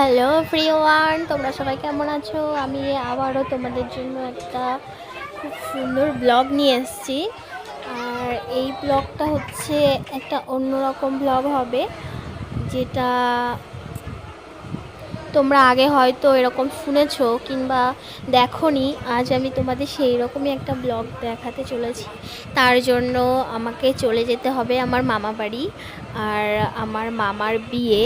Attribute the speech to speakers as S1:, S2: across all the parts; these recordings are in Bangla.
S1: হ্যালো ওয়ান তোমরা সবাই কেমন আছো? আমি আবারও তোমাদের জন্য একটা খুব সুন্দর ব্লগ নিয়ে এসেছি। আর এই ব্লগটা হচ্ছে একটা অন্যরকম ব্লগ হবে, যেটা তোমরা আগে হয়তো এরকম শুনেছো কিংবা দেখোনি। আজ আমি তোমাদের সেই রকমই একটা ব্লগ দেখাতে চলেছি। তার জন্য আমাকে চলে যেতে হবে আমার মামা বাড়ি আর আমার মামার বিয়ে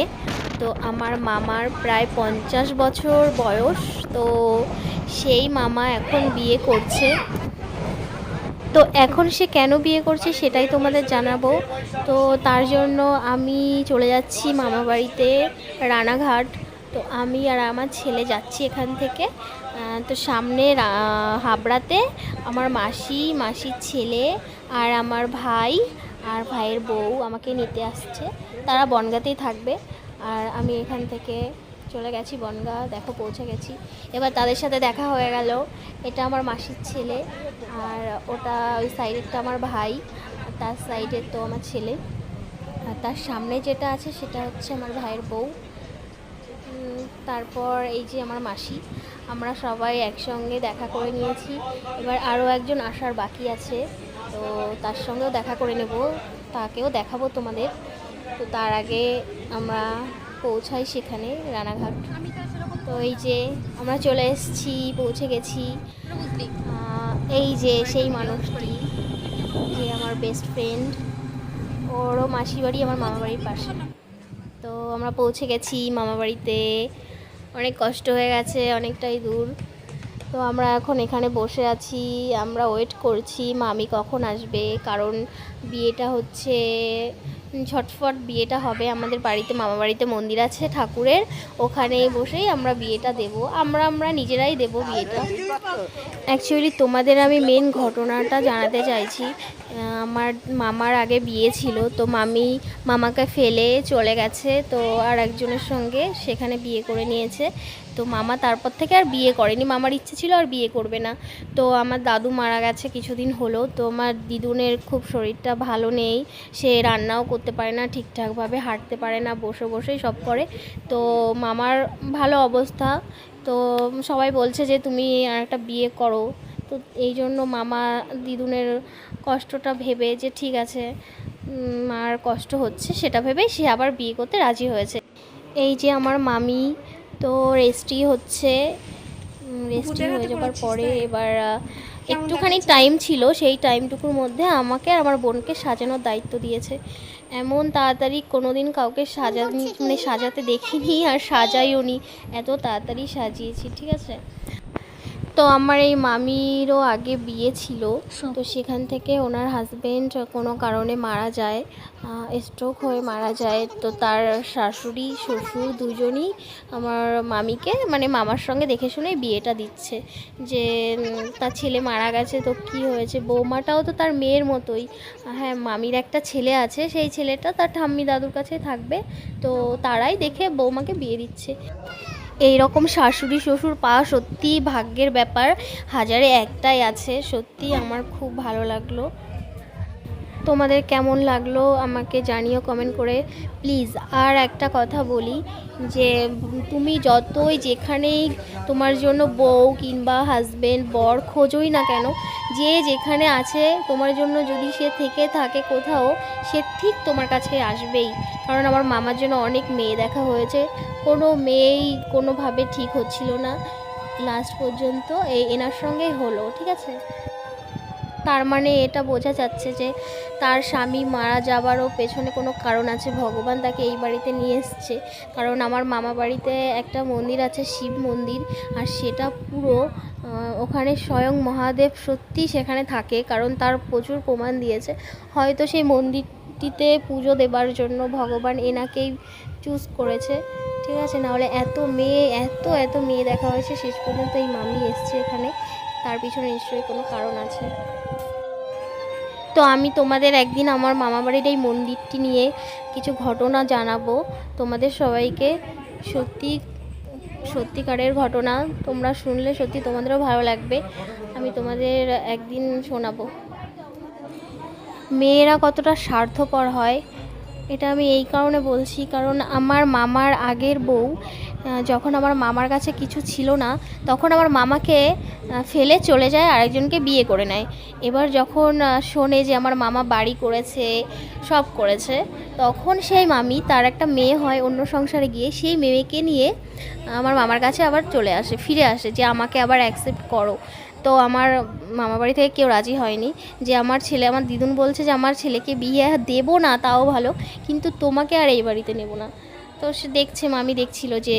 S1: তো আমার মামার প্রায় পঞ্চাশ বছর বয়স, তো সেই মামা এখন বিয়ে করছে। তো এখন সে কেন বিয়ে করছে সেটাই তোমাদের জানাব। তো তার জন্য আমি চলে যাচ্ছি মামা বাড়িতে রানাঘাট। তো আমি আর আমার ছেলে যাচ্ছি এখান থেকে। তো সামনে হাবড়াতে আমার মাসি, মাসির ছেলে আর আমার ভাই আর ভাইয়ের বউ আমাকে নিতে আসছে। তারা বনগাতেই থাকবে। আর আমি এখান থেকে চলে গেছি বনগা, দেখো পৌঁছে গেছি। এবার তাদের সাথে দেখা হয়ে গেল। এটা আমার মাসির ছেলে আর ওটা ওই সাইডেরটা আমার ভাই তার সাইডের তো আমার ছেলে। আর তার সামনে যেটা আছে সেটা হচ্ছে আমার ভাইয়ের বউ। তারপর এই যে আমার মাসি। আমরা সবাই একসঙ্গে দেখা করে নিয়েছি। এবার আরও একজন আসার বাকি আছে। তো তার সঙ্গেও দেখা করে নেব। তাকেও দেখাবো তোমাদের। তো তার আগে আমরা পৌঁছাই সেখানে রানাঘাট। তো এই যে আমরা চলে এসেছি, পৌঁছে গেছি। এই যে সেই মানুষটি, যে আমার বেস্ট ফ্রেন্ড ওরও মাসি বাড়ি আমার মামা বাড়ির পাশে। তো আমরা পৌঁছে গেছি মামা বাড়িতে অনেক কষ্ট হয়ে গেছে, অনেকটাই দূর। তো আমরা এখন এখানে বসে আছি আমরা ওয়েট করছি মামি কখন আসবে কারণ বিয়েটা হচ্ছে ছটফট ঝটফট বিয়েটা হবে আমাদের বাড়িতে মামা বাড়িতে মন্দির আছে ঠাকুরের ওখানে বসেই আমরা বিয়েটা দেব। আমরা আমরা নিজেরাই দেব বিয়েটা। অ্যাকচুয়ালি তোমাদের আমি মেন ঘটনাটা জানাতে চাইছি আমার মামার আগে বিয়ে ছিল, তো মামি মামাকে ফেলে চলে গেছে, তো আর একজনের সঙ্গে সেখানে বিয়ে করে নিয়েছে। তো মামা তারপর থেকে আর বিয়ে করেনি, মামার ইচ্ছে ছিল আর বিয়ে করবে না। তো আমার দাদু মারা গেছে কিছুদিন হলো, তো আমার দিদুনের খুব শরীরটা ভালো নেই, সে রান্নাও করতে পারে না, ঠিকঠাকভাবে হাঁটতে পারে না, বসে বসেই সব করে। তো মামার ভালো অবস্থা, তো সবাই বলছে যে, তুমি আর একটা বিয়ে করো। তো এই জন্য মামা দিদুনের কষ্টটা ভেবে যে ঠিক আছে মার কষ্ট হচ্ছে সেটা ভেবেই সে আবার বিয়ে করতে রাজি হয়েছে। এই যে আমার মামি তো রেস্টি হচ্ছে রেস্টি হয়ে যাবার পরে এবার একটুখানি টাইম ছিল সেই টাইমটুকুর মধ্যে আমাকে আর আমার বোনকে সাজানোর দায়িত্ব দিয়েছে। এমন তাড়াতাড়ি কোনোদিন কাউকে সাজানি মানে সাজাতে দেখিনি আর সাজাইও নি এত তাড়াতাড়ি সাজিয়েছি ঠিক আছে? তো আমার এই মামিরও আগে বিয়ে ছিল। তো সেখান থেকে ওনার হাজবেন্ড কোনো কারণে মারা যায় স্ট্রোক হয়ে মারা যায়। তো তার শাশুড়ি শ্বশুর দুজনই আমার মামিকে মানে মামার সঙ্গে দেখে শুনে বিয়েটা দিচ্ছে। যে তার ছেলে মারা গেছে তো কি হয়েছে? বৌমাটাও তো তার মেয়ের মতোই। হ্যাঁ মামির একটা ছেলে আছে সেই ছেলেটা তার ঠাম্মি দাদুর কাছে থাকবে। তো তারাই দেখে বৌমাকে বিয়ে দিচ্ছে। এই রকম শাশুড়ি, শ্বশুর পাওয়া সত্যিই ভাগ্যের ব্যাপার। হাজারে একটাই আছে, সত্যি আমার খুব ভালো লাগল। তোমাদের কেমন লাগল আমাকে জানিও কমেন্ট করে। প্লিজ আর একটা কথা বলি, যে তুমি যতই যেখানেই তোমার জন্য বউ কিংবা হাজবেন্ড বর খোঁজোই না কেন, যে যেখানে আছে, তোমার জন্য যদি সে থেকে থাকে কোথাও, সে ঠিক তোমার কাছে আসবেই। কারণ আমার মামার জন্য অনেক মেয়ে দেখা হয়েছে। কোনো মেয়েই কোনোভাবে ঠিক হচ্ছিল না লাস্ট পর্যন্ত। এই এনার সঙ্গেই হলো, ঠিক আছে? তার মানে এটা বোঝা যাচ্ছে যে তার স্বামী মারা যাবারও পেছনে কোনো কারণ আছে। ভগবান তাকে এই বাড়িতে নিয়ে এসছে। কারণ আমার মামা বাড়িতে একটা মন্দির আছে, শিব মন্দির। আর সেটা পুরো ওখানে স্বয়ং মহাদেব সত্যি সেখানে থাকে, কারণ তার প্রচুর প্রমাণ দিয়েছে। হয়তো সেই মন্দিরটিতে পুজো দেবার জন্য ভগবান এনাকেই চুজ করেছে। ঠিক আছে, নাহলে এত মেয়ে, এত এত মেয়ে দেখা হয়েছে, শেষ পর্যন্ত এই মামি এসছে এখানে। তার পিছনে নিশ্চয়ই কোনো কারণ আছে। তো আমি তোমাদের একদিন আমার মামা বাড়ির এই মন্দিরটি নিয়ে কিছু ঘটনা জানাব। তোমাদের সবাইকে সত্যি, সত্যিকারের ঘটনা তোমরা শুনলে সত্যি তোমাদেরও ভালো লাগবে। আমি তোমাদের একদিন শোনাবো। মেয়েরা কতটা স্বার্থপর হয় এটা আমি এই কারণে বলছি, কারণ আমার মামার আগের বউ যখন আমার মামার কাছে কিছু ছিল না, তখন আমার মামাকে ফেলে চলে যায়, আরেকজনকে বিয়ে করে নেয়। এবার যখন শোনে যে আমার মামা বাড়ি করেছে, সব করেছে, তখন সেই মামি তার একটা মেয়ে হয় অন্য সংসারে গিয়ে, সেই মেয়েকে নিয়ে আমার মামার কাছে আবার চলে আসে, ফিরে আসে যে আমাকে আবার অ্যাকসেপ্ট করো। তো আমার মামা বাড়ি থেকে কেউ রাজি হয়নি যে আমার ছেলে, আমার দিদুন বলছে যে আমার ছেলেকে বিয়ে দেবো না, তাও ভালো, কিন্তু তোমাকে আর এই বাড়িতে নেব না। তো সে দেখছে, মামি দেখছিল যে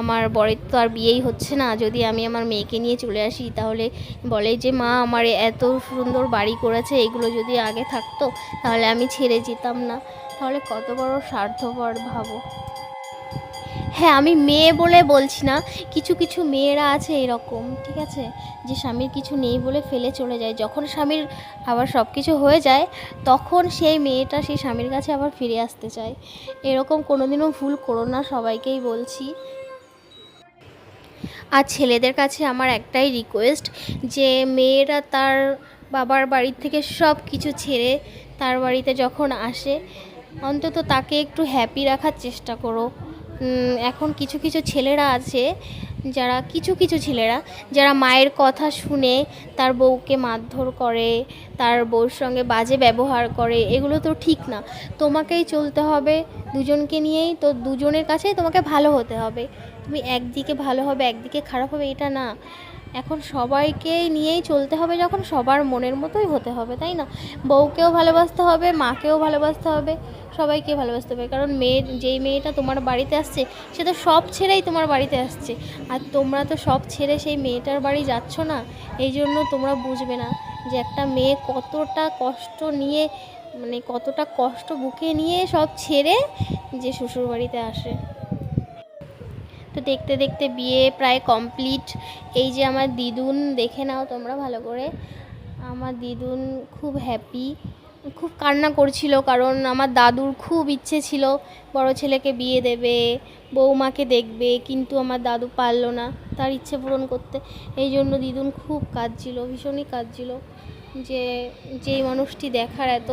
S1: আমার বরের তো আর বিয়েই হচ্ছে না, যদি আমি আমার মেয়েকে নিয়ে চলে আসি, তাহলে বলে যে, মা, আমার এত সুন্দর বাড়ি করেছে, এগুলো যদি আগে থাকতো, তাহলে আমি ছেড়ে যেতাম না। তাহলে কত বড় স্বার্থপর ভাবো। হ্যাঁ আমি মেয়ে বলে বলছি না। কিছু কিছু মেয়েরা আছে এরকম, ঠিক আছে? যে স্বামীর কিছু নেই বলে ফেলে চলে যায়। যখন স্বামীর আবার সব কিছু হয়ে যায়, তখন সেই মেয়েটা সেই স্বামীর কাছে আবার ফিরে আসতে চায়। এরকম কোনোদিনও ভুল করো না সবাইকেই বলছি। আর ছেলেদের কাছে আমার একটাই রিকোয়েস্ট যে মেয়েরা তার বাবার বাড়ির থেকে সব কিছু ছেড়ে তার বাড়িতে যখন আসে, অন্তত তাকে একটু হ্যাপি রাখার চেষ্টা করো। এখন কিছু কিছু ছেলেরা আছে, যারা কিছু কিছু ছেলেরা, যারা মায়ের কথা শুনে, তার বউকে মারধর করে, তার বউর সঙ্গে বাজে ব্যবহার করে, এগুলো তো ঠিক না। তোমাকেই চলতে হবে দুজনকে নিয়েই, তো দুজনের কাছেই তোমাকে ভালো হতে হবে। তুমি একদিকে ভালো হবে, একদিকে খারাপ হবে, এটা না। এখন সবাইকেই নিয়েই চলতে হবে যখন সবার মনের মতোই হতে হবে, তাই না? বউকেও ভালোবাসতে হবে, মাকেও ভালোবাসতে হবে, সবাইকে ভালোবাসতে হবে। কারণ মেয়ের যেই মেয়েটা তোমার বাড়িতে আসছে, সে তো সব ছেড়েই তোমার বাড়িতে আসছে। আর তোমরা তো সব ছেড়ে সেই মেয়েটার বাড়ি যাচ্ছ না, এই জন্য তোমরা বুঝবে না যে একটা মেয়ে কতটা কষ্ট নিয়ে মানে কতটা কষ্ট বুকে নিয়ে সব ছেড়ে যে শ্বশুর বাড়িতে আসে। তো দেখতে দেখতে বিয়ে প্রায় কমপ্লিট। এই যে আমার দিদুন, দেখে নাও তোমরা ভালো করে। আমার দিদুন খুব হ্যাপি খুব কান্না করছিল কারণ আমার দাদুর খুব ইচ্ছে ছিল বড় ছেলেকে বিয়ে দেবে, বৌমাকে দেখবে, কিন্তু আমার দাদু পারল না তার ইচ্ছে পূরণ করতে। এই জন্য দিদুন খুব কাঁদছিল, ভীষণই কাঁদছিল যে যেই মানুষটি দেখার এত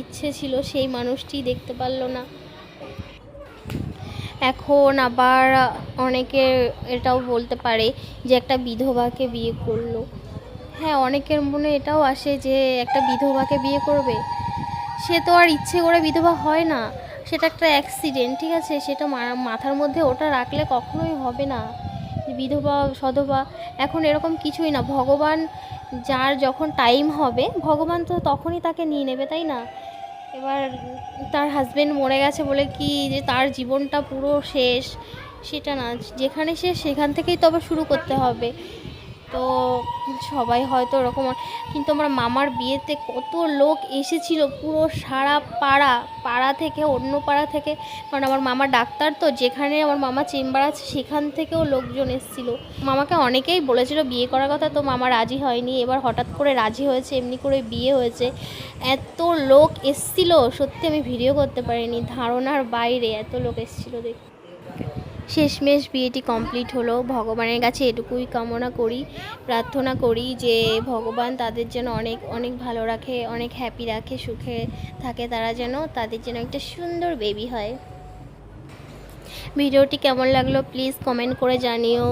S1: ইচ্ছে ছিল সেই মানুষটি দেখতে পারল না। এখন আবার অনেকে এটাও বলতে পারে যে একটা বিধবাকে বিয়ে করল। হ্যাঁ অনেকের মনে এটাও আসে যে একটা বিধবাকে বিয়ে করবে। সে তো আর ইচ্ছে করে বিধবা হয় না। সেটা একটা অ্যাক্সিডেন্ট ঠিক আছে? সেটা মাথার মধ্যে ওটা রাখলে কখনোই হবে না। বিধবা, সধবা, এখন এরকম কিছুই না। ভগবান যার যখন টাইম হবে, ভগবান তো তখনই তাকে নিয়ে নেবে, তাই না? এবার তার হাজবেন্ড মরে গেছে বলে কি যে তার জীবনটা পুরো শেষ? সেটা না, যেখানে সে সেখান থেকেই তবে শুরু করতে হবে। তো সবাই হয়তো ওরকম কিন্তু আমার মামার বিয়েতে কত লোক এসেছিল পুরো সারা পাড়া পাড়া থেকে অন্য পাড়া থেকে। কারণ আমার মামা ডাক্তার তো, যেখানে আমার মামা চেম্বার আছে সেখান থেকেও লোকজন এসেছিল। মামাকে অনেকেই বলেছিল বিয়ে করার কথা, তো মামা রাজি হয়নি। এবার হঠাৎ করে রাজি হয়েছে, এমনি করে বিয়ে হয়েছে। এত লোক এসছিল, সত্যি আমি ভিডিও করতে পারিনি। ধারণার বাইরে এত লোক এসছিল দেখ শেষমেশ বিয়েটি কমপ্লিট হলো। ভগবানের কাছে এটুকুই কামনা করি, প্রার্থনা করি যে ভগবান তাদের যেন অনেক অনেক ভালো রাখে, অনেক হ্যাপি রাখে, সুখে থাকে তারা যেন তাদের যেন একটা সুন্দর বেবি হয়। ভিডিওটি কেমন লাগল প্লিজ কমেন্ট করে জানিও।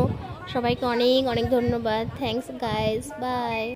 S1: সবাইকে অনেক অনেক ধন্যবাদ। Thanks guys bye